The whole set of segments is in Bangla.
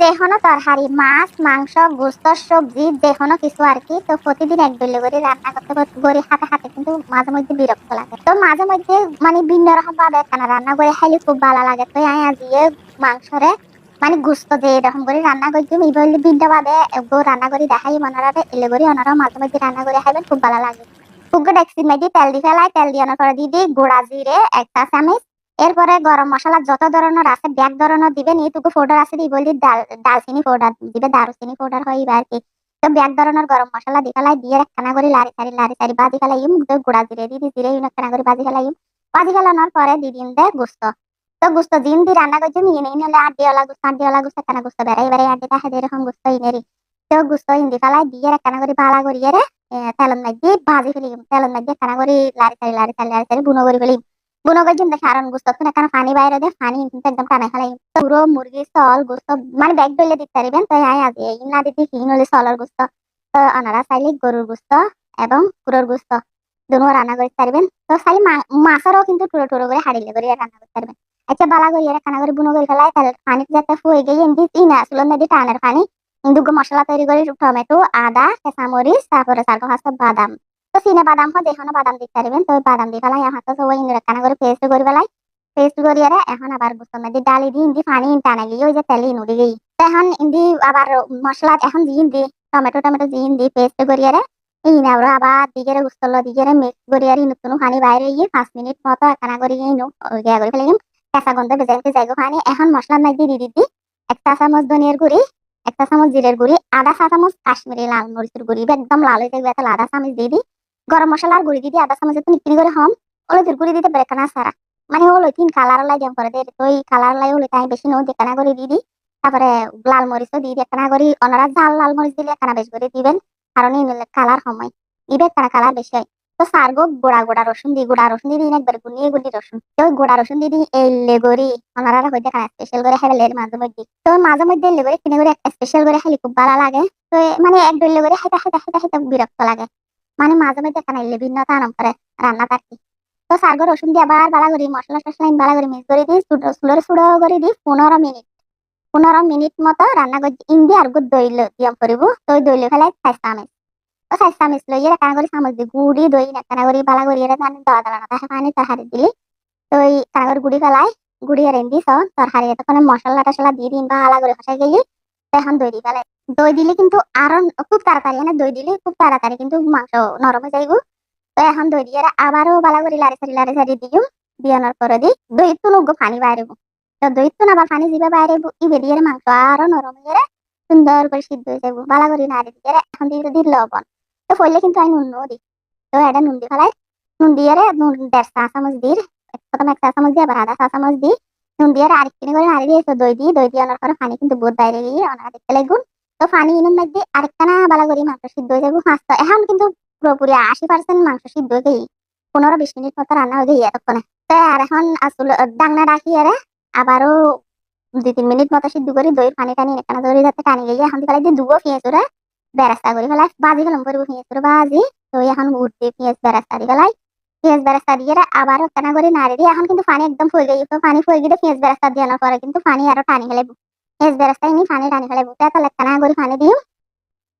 যে কোনো তরকারি মাছ, মাংস, গোস্ত, সবজি যে কোনো কিছু আর কি, তো প্রতিদিন এক বেলে করে রান্না করতে করতে করে হাতে হাতে কিন্তু মাঝে মধ্যে বিরক্ত লাগে। তো মাঝে মধ্যে মানে ভিন্ন রকম ভাবে একখানা রান্না করে খাইলে খুব ভালো লাগে। তো আমি আজকে মাংসরে মানে গুস্ত যে এরকম করে রান্না করছি এই বললে ভিন্ন ভাবে রান্না করে দেখাই মনারা এলে করে ওনারা মাঝে মধ্যে রান্না করে খাইবেন, খুব ভালো লাগে। ফুগো ডেক্সির মধ্যে তেল দিয়ে ফেলাই, তেল দিয়ে পরে দিয়ে দিই গোড়া জিরে, একটা চামচ এরপরে গরম মশলা যত ধরনের আছে, ব্যাগ ধরনের দিবেন এইটুকু পাউডার আছে দি বলি ডাল, ডালচিনি পাউডার দিবে, দারুচিনি পাউডার হয় আর কি। তো ব্যাগ ধরনের গরম মশলা দি ফেলাই, দিয়ে একখানা করে লারি সারি লারি সারি বাজি ফেলাই ইম তো গুড়া জিরে দি জিরে একখানা করে বাজি ফেলাই ইম বাজি ফেলানোর পরে দি দিন দে গুস্ত। তো গুস্ত দিন দি রান্না করছি মিয়ে নেই নলে আড্ডিওয়ালা গুস্ত আড্ডিওয়ালা গুস্ত একখানা গুস্ত বেড়াই বেড়াই আড্ডি দেখা এরকম গুস্ত ইনেরি তো গুস্ত ইন্দি ফেলাই, দিয়ে একখানা করে বালা করিয়ে রে তেলন মধ্যে ভাজি ফেলি তেলন মধ্যে একখানা করে লারি সারি লারি সারি লারি সারি বুনো করে ফেলি করে কিন্তু সারন গুস্ত। তুমি এখানে পানি বাইরে পানি কিন্তু একদম পুরো মুরগি সল গুস্ত মানে ব্যাগ ডলে দিতে পারবেন তো আয় আজ না দিতে হিন হলে সলর গুস্ত। তো ওনারা চাইলে গরুর গুস্ত এবং পুরোর গুস্ত। দুনো রান্না করতে পারবেন তো মাছেরও কিন্তু টুরো টুরো করে হাড়িলে করে রান্না করতে পারবেন আচ্ছা বালা করে এরা খানা করে বুনো করে ফেলাই তাহলে পানি যাতে ফুয়ে গিয়ে এমনি ইনা চুলের নদী টানের পানি মশলা তৈরি করে টমেটো, আদা কাঁচামরিচ তারপরে সার্গো হাসতে বাদাম। তো সিনে বাদাম হয় দেখুন বাদাম দিতে পারবেন তো বাদাম দিয়ে ফেলাই হাতে সবাই ইন্দ্র কানা করে পেস্ট করে ফেলাই পেস্ট করিয়ে এখন আবার বুঝতে মধ্যে ডালি দিয়ে ইন্দি পানি টানা গিয়ে ওই যে তেলে নুড়ি গিয়ে তো এখন ইন্দি আবার মশলা এখন দিয়ে ইন্দি, টমেটো টমেটো দিয়ে ইন্দি পেস্ট করিয়ে এই না আবার দিকে গুস্তল দিকে মিক্স করিয়ে নতুন পানি বাইরে গিয়ে পাঁচ মিনিট মতো কানা করে গিয়ে ইয়া করে ফেলে কাঁচা গন্ধ বেজাইতে যাইগো পানি এখন মশলা নাই দিয়ে দিদি একটা চামচ ধনিয়ার গুড়ি একটা চামচ জিরের গুড়ি আধা চা চামচ কাশ্মীরি লাল মরিচের গুড়ি, একদম লাল হয়ে থাকবে। একটা আধা চামচ দিয়ে দিই গরম মশলার গুড়ি দিদি আধা চামচ একটু নিকড়ি করে হম হলুদের গুড়ি দিতে বেড়ে কানা সারা মানে হলো তিন কালার লাই দেয় তো এই কালার লাই হলে তাই বেশি নো দেখানা করে দিয়ে দিই তারপরে লাল মরিচও দিয়ে একখানা করে ওনারা জাল লাল মরিচ দিলে একখানা বেশ করে দিবেন কারণ এই কালার সময়। দিবে একখানা কালার বেশি হয়। তো সারগো গোড়া গোড়া রসুন দি, গোড়া রসুন দিয়ে দিন একবার গুনিয়ে গুলি রসুন তো ওই গোড়া রসুন দিয়ে দিন এলে গড়ি ওনারা হইতে খানা স্পেশাল করে হেলে মাঝে মধ্যে। তো মাঝে মধ্যে এলে করে কিনে করে স্পেশাল করে খালি খুব ভালো লাগে তো মানে এক ডলে করে হাইটা হাইটা হাইটা হাইটা বিরক্ত লাগে। মানে মাঝে মধ্যে এখানে এলে ভিন্নতা আনম করে রান্না থাকি তো সারগো রসুন দিয়ে আবার বালা করি মশলা টসলা বালা করে মিক্স করে দিই সুলোরে সুড়ো করে দিই পনেরো মিনিট। পনেরো মিনিট মতো রান্না করে ইন্দি আর গুড় দই দিয়াম করিব তো দই ফেলাই খাইতে আমি তো সাইজ চামিচ লই এর কানা করে চামচ দি গুড়ি দই কানা করে বালা করে এর জানি দাওয়া দাওয়া না তাহে পানি তরকারি দিলি। তো এই কানা করে গুড়ি ফেলাই গুড়ি আর এন্দি সব তরকারি তখন মশলা টসলা দিয়ে দিন বা আলা করে ফসাই গেলি এখন দই দি ফেলাই দই দিলে কিন্তু আরও খুব তাড়াতাড়ি মানে দই দিলে খুব তাড়াতাড়ি কিন্তু মাংস নরম হয়ে যাইব। তো এখন দই দিয়ে আবারও বালা করে লারি সারি লারি সারি দিও। দিয়ানোর পরে দি দই তো নগো পানি বাইরে তো দই তো না পানি দিবে বাইরে ইবে দিয়ে মাংস আরও নরম হয়ে সুন্দর করে সিদ্ধ হয়ে যাব বালা করে নাড়ি দিয়ে এখন দিয়ে দিল লবণ। তো ফলে কিন্তু আমি নুন দি তো এটা নুন দি ফেলাই। নুন দিয়ে নুন দেড় চা চামচ দির প্রথম এক চা চামচ দিয়ে আবার আধা চা চামচ দি নুন দিয়ে আরেকটি করে নাড়ি দিয়ে দই দি দই দিয়ে আনার পরে পানি কিন্তু বহুত বাইরে গিয়ে ওনারা দেখতে লাগুন তো পানি ইনুন মধ্যে আরেকটা না বালা করি মাংস সিদ্ধ হয়ে যাব হাঁসতো এখন কিন্তু পুরোপুরি আশি পার্সেন্ট মাংস সিদ্ধ হয়ে গেই পনেরো বিশ মিনিট মতো রান্না হয়ে গেই এতক্ষণে। তো আর এখন আসলে ডাংনা রাখি আরে, আবারও দুই তিন মিনিট মতো সিদ্ধ করি দই পানি টানি এখানে ধরে যাতে টানি গিয়ে এখন ফেলাই দিয়ে দুগো পেঁয়াজ ওরা, বেরাস্তা করে ফেলাই। বাজি ফেলাম, করব পেঁয়াজ করে বাজি তো এখন উঠতে পেঁয়াজ বেরাস্তা দিয়ে ফেলাই। পেঁয়াজ বেরাস্তা দিয়ে আবার কেনা করে নাড়ি দিয়ে এখন কিন্তু পানি একদম ফুয়ে গেছে তো পানি ফুয়ে গিয়ে পেঁয়াজ বেরাস্তা দিয়ে পরে কিন্তু পানি আরও টানি ফেলে পেঁয়াজ বেরাস্তা এনে পানি টানি ফেলে তাহলে একখানা করে পানি দিও।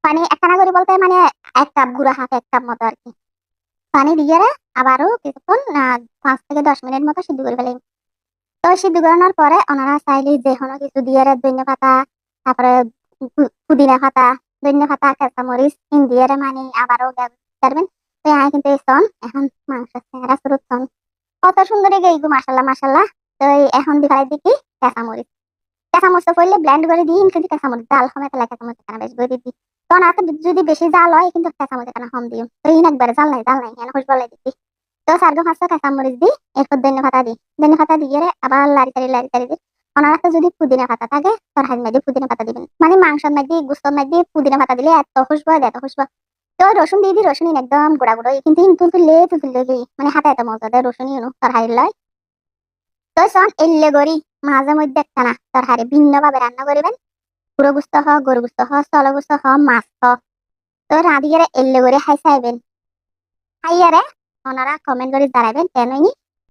পানি করে বলতে মানে এক কাপ গুঁড়া হাফ এক কাপ মতো আর কি। পানি দিয়ে আবারও কিছুক্ষণ পাঁচ থেকে দশ মিনিট মতো সিদ্ধ করে ফেলে। তো সিদ্ধ করানোর পরে ওনারা যে কোনো কিছু দিয়ে পাতা, তারপরে পুদিনা পাতা ধন্য পাতা কাঁচা মরিচ দিয়ে মানে আবারও পারবেন তো কিন্তু সন এখন মাংস চেহারা শুরু কত সুন্দর গেইগু মাসাল্লাহ মাসাল্লাহ তো এখন দিখাই দিকি কাঁচা মরিচ কাঁচা মরিচ পড়লে ব্ল্যান্ড করে দিই, কিন্তু কাঁচা মরিচ জাল সময় তাহলে কাঁচা মরিচ এখানে বেশ করে দিই। তখন আর যদি বেশি জাল হয়, কিন্তু কাঁচা মরিচ এখানে হম দিও। তো ইন একবারে জাল নাই জাল নাই, এখানে খুশ বলে দিচ্ছি। তো সার্গ ফাঁসটা কাঁচা মরিচ দিই, এরপর ধন্য পাতা দিই। ধন্য পাতা দিয়ে আবার লারি তারি লারি তারি দিই। ওনার কাছে যদি পুদিনা পাতা থাকে তোর হাত মধ্যে পুদিনা পাতা দিবেন। মানে মাংসের মধ্যে গুস্তর মধ্যে পুদিনা পাতা দিলে এত খুশবো এত খুশবো। তো রসুন দিয়ে দিই, রসুন একদম গোড়া গোড়া, কিন্তু তুলতে লে তুলতে মানে হাতে এত মজা দেয় রসুন তোর হাড়ি লয়। তো এল্লে গরি মাঝে মধ্যে একটা না তোর হারে ভিন্ন ভাবে রান্না করিবেন পুরো গুস্ত হ গরু গুস্ত হ স্থল গুস্ত হ, মাছ হ। তো রাঁধিয়ে এল্লে গরি খাই চাইবেন। খাইয়ারে ওনারা কমেন্ট করে জানাবেন কেনই